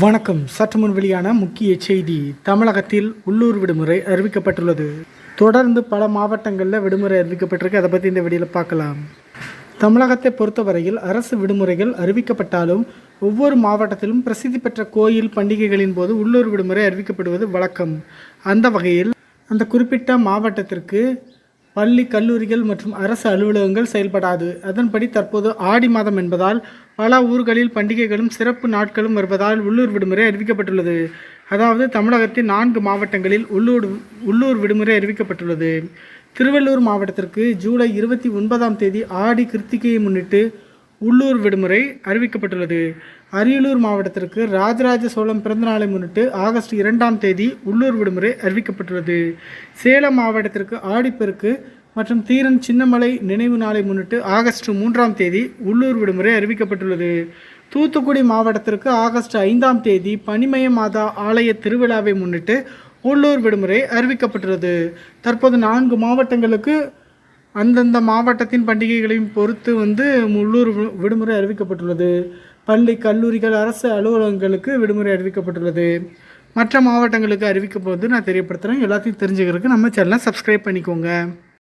வணக்கம். சற்று முன் வெளியான முக்கிய செய்தி. தமிழகத்தில் உள்ளூர் விடுமுறை அறிவிக்கப்பட்டுள்ளது. தொடர்ந்து பல மாவட்டங்களில் விடுமுறை அறிவிக்கப்பட்டிருக்கு. அதை பற்றி இந்த வீடியோவில் பார்க்கலாம். தமிழகத்தை பொறுத்தவரையில் அரசு விடுமுறைகள் அறிவிக்கப்பட்டாலும் ஒவ்வொரு மாவட்டத்திலும் பிரசித்தி பெற்ற கோயில் பண்டிகைகளின் போது உள்ளூர் விடுமுறை அறிவிக்கப்படுவது வழக்கம். அந்த வகையில் அந்த குறிப்பிட்ட மாவட்டத்திற்கு பள்ளி கல்லூரிகள் மற்றும் அரசு அலுவலகங்கள் செயல்படாது. அதன்படி தற்போது ஆடி மாதம் என்பதால் பல ஊர்களில் பண்டிகைகளும் சிறப்பு நாட்களும் வருவதால் உள்ளூர் விடுமுறை அறிவிக்கப்பட்டுள்ளது. அதாவது தமிழகத்தின் நான்கு மாவட்டங்களில் உள்ளூர் உள்ளூர் விடுமுறை அறிவிக்கப்பட்டுள்ளது. திருவள்ளூர் மாவட்டத்திற்கு ஜூலை இருபத்தி ஒன்பதாம் தேதி ஆடி கிருத்திகையை முன்னிட்டு உள்ளூர் விடுமுறை அறிவிக்கப்பட்டுள்ளது. அரியலூர் மாவட்டத்திற்கு ராஜராஜ சோழன் பிறந்தநாளை முன்னிட்டு ஆகஸ்ட் இரண்டாம் தேதி உள்ளூர் விடுமுறை அறிவிக்கப்பட்டுள்ளது. சேலம் மாவட்டத்திற்கு ஆடிப்பெருக்கு மற்றும் தீரன் சின்னமலை நினைவு நாளை முன்னிட்டு ஆகஸ்ட் மூன்றாம் தேதி உள்ளூர் விடுமுறை அறிவிக்கப்பட்டுள்ளது. தூத்துக்குடி மாவட்டத்திற்கு ஆகஸ்ட் ஐந்தாம் தேதி பனிமய மாதா ஆலய திருவிழாவை முன்னிட்டு உள்ளூர் விடுமுறை அறிவிக்கப்பட்டுள்ளது. தற்போது நான்கு மாவட்டங்களுக்கு அந்தந்த மாவட்டத்தின் பண்டிகைகளையும் பொறுத்து வந்து உள்ளூர் விடுமுறை அறிவிக்கப்பட்டுள்ளது. பள்ளி கல்லூரிகள் அரசு அலுவலகங்களுக்கு விடுமுறை அறிவிக்கப்பட்டுள்ளது. மற்ற மாவட்டங்களுக்கு அறிவிக்கப்போது நான் தெரியப்படுத்துகிறேன் எல்லாத்தையும் தெரிஞ்சுக்கிறதுக்கு நம்ம சேனலை சப்ஸ்கிரைப் பண்ணிக்கோங்க.